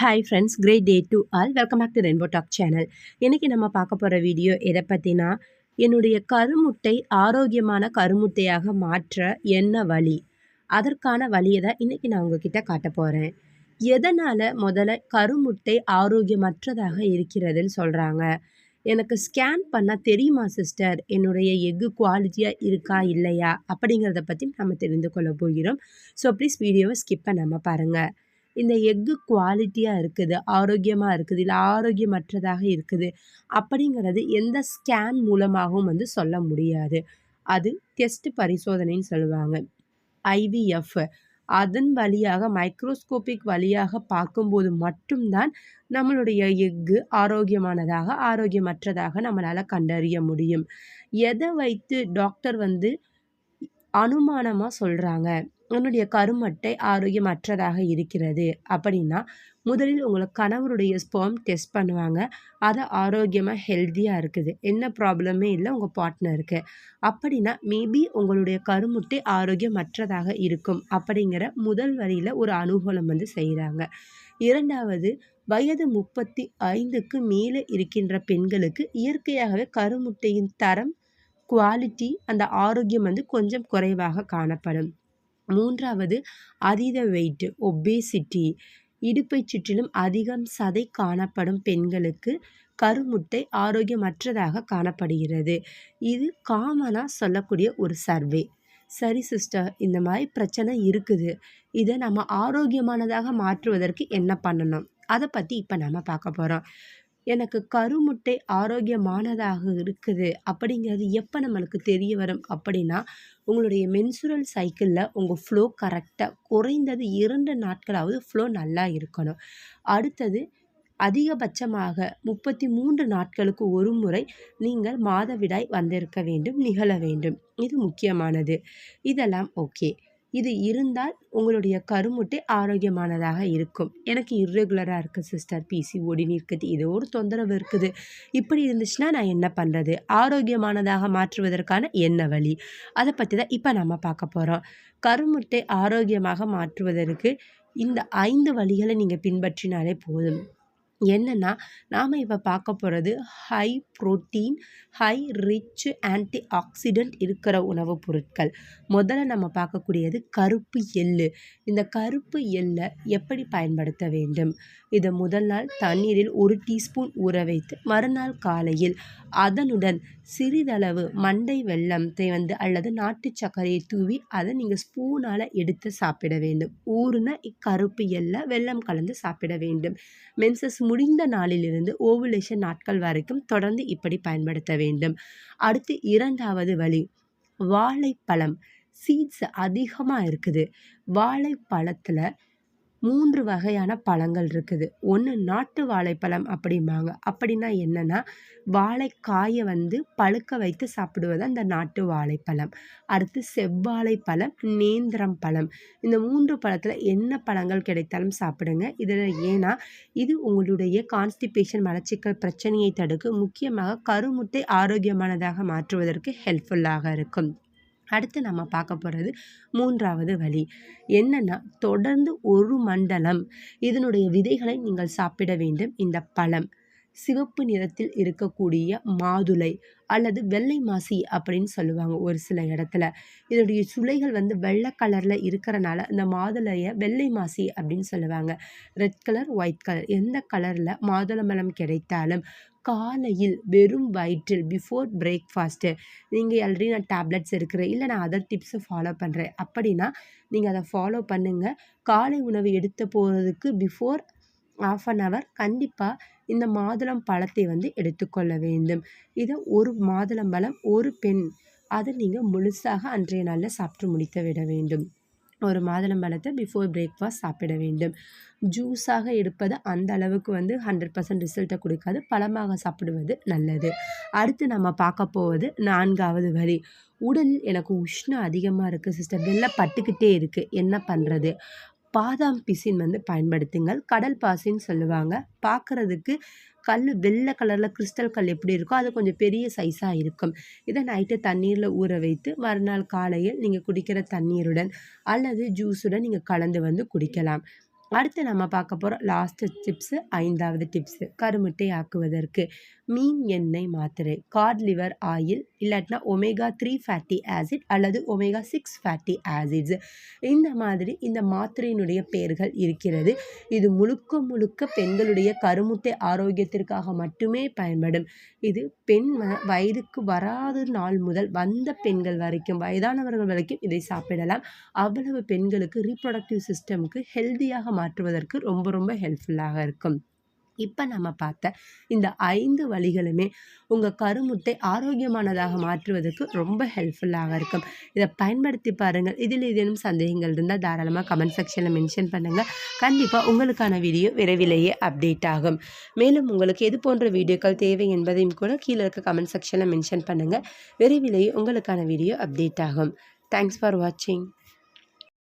Hi friends great day to all welcome back to Rainbow Talk channel இன்றைக்கி நம்ம பார்க்க போகிற வீடியோ எதை பற்றினா என்னுடைய கருமுட்டை ஆரோக்கியமான கருமுட்டையாக மாற்ற என்ன வழி? அதற்கான வழியை தான் இன்றைக்கி நான் உங்ககிட்ட காட்ட போகிறேன் எதனால் முதல்ல கருமுட்டை ஆரோக்கியமற்றதாக இருக்கிறதுன்னு சொல்கிறாங்க எனக்கு ஸ்கேன் பண்ணால் தெரியுமா சிஸ்டர் என்னுடைய எக்கு குவாலிட்டியாக இருக்கா இல்லையா? அப்படிங்கிறத பற்றி நம்ம தெரிந்து கொள்ள போகிறோம். ஸோ ப்ளீஸ் வீடியோவை ஸ்கிப் பண்ணாமல் பாருங்கள் இந்த எக்கு குவாலிட்டியாக இருக்குது ஆரோக்கியமாக இருக்குது இல்லை ஆரோக்கியமற்றதாக இருக்குது அப்படிங்கிறது எந்த ஸ்கேன் மூலமாகவும் வந்து சொல்ல முடியாது. அது டெஸ்ட் பரிசோதனைன்னு சொல்லுவாங்க. ஐவிஎஃப் அதன் வழியாக மைக்ரோஸ்கோபிக் வழியாக பார்க்கும்போது மட்டும்தான் நம்மளுடைய எஃகு ஆரோக்கியமானதாக ஆரோக்கியமற்றதாக நம்மளால் கண்டறிய முடியும். எதை வைத்து டாக்டர் வந்து அனுமானமாக சொல்கிறாங்க உன்னுடைய கருமட்டை ஆரோக்கியமற்றதாக இருக்கிறது. அப்படின்னா முதலில் உங்களை கணவருடைய ஸ்பெர்ம் டெஸ்ட் பண்ணுவாங்க. அது ஆரோக்கியமாக ஹெல்த்தியாக இருக்குது. என்ன ப்ராப்ளமே இல்லை உங்கள் பார்ட்னருக்கு அப்படின்னா மேபி உங்களுடைய கருமுட்டை ஆரோக்கியமற்றதாக இருக்கும். அப்படிங்கிற முதல் வரியில் ஒரு அனுகூலம் வந்து செய்கிறாங்க இரண்டாவது வயது முப்பத்தி ஐந்துக்கு மேலே இருக்கின்ற பெண்களுக்கு இயற்கையாகவே கருமுட்டையின் தரம் குவாலிட்டி அந்த ஆரோக்கியம் வந்து கொஞ்சம் குறைவாக காணப்படும். மூன்றாவது அதீத வெயிட் ஒபேசிட்டி இடுப்பை சுற்றிலும் அதிகம் சதை காணப்படும் பெண்களுக்கு கருமுட்டை ஆரோக்கியமற்றதாக காணப்படுகிறது. இது காமனாக சொல்லக்கூடிய ஒரு சர்வே சரி சிஸ்டர் இந்த மாதிரி பிரச்சனை இருக்குது. இதை நம்ம ஆரோக்கியமானதாக மாற்றுவதற்கு என்ன பண்ணணும்? அதை பற்றி இப்போ நம்ம பார்க்க போகிறோம் எனக்கு கருமுட்டை ஆரோக்கியமானதாக இருக்குது. அப்படிங்கிறது எப்போ நம்மளுக்கு தெரிய வரும் அப்படின்னா உங்களுடைய மென்சுரல் சைக்கிளில் உங்கள் ஃப்ளோ கரெக்டாக குறைந்தது இரண்டு நாட்களாவது ஃப்ளோ நல்லா இருக்கணும். அடுத்தது அதிகபட்சமாக முப்பத்தி மூன்று நாட்களுக்கு ஒரு முறை நீங்கள் மாதவிடாய் வந்திருக்க வேண்டும் நிகழ வேண்டும். இது முக்கியமானது. இதெல்லாம் ஓகே இது இருந்தால் உங்களுடைய கருமுட்டை ஆரோக்கியமானதாக இருக்கும். எனக்கு இர்ரெகுலராக இருக்குது சிஸ்டர் பிசி ஒடினி இருக்குது ஏதோ ஒரு தொந்தரவு இருக்குது. இப்படி இருந்துச்சுன்னா நான் என்ன பண்ணுறது ஆரோக்கியமானதாக மாற்றுவதற்கான என்ன வழி? அதை பற்றி தான் இப்போ நம்ம பார்க்க போகிறோம் கருமுட்டை ஆரோக்கியமாக மாற்றுவதற்கு இந்த ஐந்து வழிகளை நீங்கள் பின்பற்றினாலே போதும். என்னென்னா நாம் இப்போ பார்க்க போகிறது high protein high rich antioxidant இருக்கிற உணவுப் பொருட்கள். முதல்ல நம்ம பார்க்கக்கூடியது கருப்பு எள்ளு. இந்த கருப்பு எள்ளை எப்படி பயன்படுத்த வேண்டும்? இதை முதல் நாள் தண்ணீரில் ஒரு டீஸ்பூன் ஊற வைத்து மறுநாள் காலையில் அதனுடன் சிறிதளவு மண்டை வெள்ளத்தை வந்து அல்லது நாட்டு சர்க்கரையை தூவி அதை நீங்கள் ஸ்பூனால் எடுத்து சாப்பிட வேண்டும். ஊறுன இக்கருப்பு எல்லை வெள்ளம் கலந்து சாப்பிட வேண்டும். மென்சஸ் முடிந்த நாளிலிருந்து ஓவுலேஷன் நாட்கள் வரைக்கும் தொடர்ந்து இப்படி பயன்படுத்த வேண்டும். அடுத்து இரண்டாவது வழி வாழைப்பழம். சீட்ஸ் அதிகமாக இருக்குது. வாழைப்பழத்தில் மூன்று வகையான பழங்கள் இருக்குது. ஒன்று நாட்டு வாழைப்பழம் அப்படிம்பாங்க. அப்படின்னா என்னென்னா வாழைக்காயை வந்து பழுக்க வைத்து சாப்பிடுவது அந்த நாட்டு வாழைப்பழம். அடுத்து செவ்வாழைப்பழம் நேந்திரம் பழம். இந்த மூன்று பழத்தில் என்ன பழங்கள் கிடைத்தாலும் சாப்பிடுங்க. இதில் ஏன்னா இது உங்களுடைய கான்ஸ்டிபேஷன் மலச்சிக்கல் பிரச்சனையை தடுக்க முக்கியமாக கருமுட்டை ஆரோக்கியமானதாக மாற்றுவதற்கு ஹெல்ப்ஃபுல்லாக இருக்கும். அடுத்து நம்ம பார்க்க போகிறது மூன்றாவது வழி. என்னென்னா தொடர்ந்து ஒரு மண்டலம். இதனுடைய விதைகளை நீங்கள் சாப்பிட வேண்டும். இந்த பழம். சிவப்பு நிறத்தில் இருக்கக்கூடிய மாதுளை அல்லது வெள்ளை மாசி அப்படின்னு சொல்லுவாங்க ஒரு சில இடத்துல. இதனுடைய சுளைகள் வந்து வெள்ளை கலரில் இருக்கிறனால இந்த மாதுளையை வெள்ளை மாசி அப்படின்னு சொல்லுவாங்க. ரெட் கலர் ஒயிட் கலர் எந்த கலரில் மாதுளம்பழம் கிடைத்தாலும் காலையில் வெறும் வயிற்றில் பிஃபோர் பிரேக்ஃபாஸ்ட்டு நீங்கள் ஆல்ரெடி நான் டேப்லெட்ஸ் இருக்கிறேன் இல்லை நான் அதர் டிப்ஸை ஃபாலோ பண்ணுறேன் அப்படின்னா நீங்கள் அதை ஃபாலோ பண்ணுங்கள் காலை உணவு எடுத்து போகிறதுக்கு பிஃபோர் ஆஃப் அன் ஹவர் கண்டிப்பாக இந்த மாதுளம் பழத்தை வந்து எடுத்துக்கொள்ள வேண்டும். இதை ஒரு மாதுளம்பழம் ஒரு பெண் அதை நீங்கள் முழுசாக அன்றைய நாளில் சாப்பிட்டு முடித்து விட வேண்டும். ஒரு மாதுளம்பழத்தை பிஃபோர் பிரேக்ஃபாஸ்ட் சாப்பிட வேண்டும். ஜூஸாக எடுப்பது அந்த அளவுக்கு வந்து ஹண்ட்ரட் பர்சன்ட் ரிசல்ட்டை கொடுக்காது. பழமாக சாப்பிடுவது நல்லது. அடுத்து நம்ம பார்க்க போவது நான்காவது வரி உடலில் எனக்கு உஷ்ணம் அதிகமாக இருக்குது சிஸ்டர் வெள்ளை பட்டுக்கிட்டே இருக்குது என்ன பண்ணுறது பாதாம் பிசின் வந்து பயன்படுத்துங்கள். கடல் பாசின்னு சொல்லுவாங்க. பார்க்குறதுக்கு கல் வெள்ளை கலரில் கிறிஸ்டல் கல் எப்படி இருக்கோ அது கொஞ்சம் பெரிய சைஸாக இருக்கும். இதை நைட்டு தண்ணீரில் ஊற வைத்து மறுநாள் காலையில் நீங்கள் குடிக்கிற தண்ணீருடன் அல்லது ஜூஸுடன் நீங்கள் கலந்து வந்து குடிக்கலாம். அடுத்து நம்ம பார்க்க போகிற லாஸ்ட்டு டிப்ஸு ஐந்தாவது டிப்ஸு கருமுட்டை ஆக்குவதற்கு. மீன் எண்ணெய் மாத்திரை காட் லிவர் ஆயில் இல்லாட்டினா ஒமேகா த்ரீ ஃபேட்டி ஆசிட் அல்லது ஒமேகா சிக்ஸ் ஃபேட்டி ஆசிட்ஸ் இந்த மாதிரி இந்த மாத்திரையினுடைய பெயர்கள் இருக்கிறது. இது முழுக்க முழுக்க பெண்களுடைய கருமுட்டை ஆரோக்கியத்திற்காக மட்டுமே பயன்படும். இது பெண் வயதுக்கு வராத நாள் முதல் வந்த பெண்கள் வரைக்கும் வயதானவர்கள் வரைக்கும் இதை சாப்பிடலாம். அவ்வளவு பெண்களுக்கு ரீப்ரொடக்டிவ் சிஸ்டமுக்கு ஹெல்த்தியாக மாற்றுவதற்கு ரொம்ப ரொம்ப ஹெல்ப்ஃபுல்லாக இருக்கும். இப்போ நம்ம பார்த்த இந்த ஐந்து வழிகளுமே உங்கள் கருமுட்டை ஆரோக்கியமானதாக மாற்றுவதற்கு ரொம்ப ஹெல்ப்ஃபுல்லாக இருக்கும். இதை பயன்படுத்தி பாருங்கள். இதில் ஏதேனும் சந்தேகங்கள் இருந்தால் தாராளமாக கமெண்ட் செக்ஷனில் மென்ஷன் பண்ணுங்கள் கண்டிப்பாக உங்களுக்கான வீடியோ விரைவிலேயே அப்டேட் ஆகும். மேலும் உங்களுக்கு எது போன்ற வீடியோக்கள் தேவை என்பதையும் கூட கீழே இருக்க கமெண்ட் செக்ஷனில் மென்ஷன் பண்ணுங்கள் விரைவிலேயே உங்களுக்கான வீடியோ அப்டேட் ஆகும். தேங்க்ஸ் ஃபார் வாட்சிங்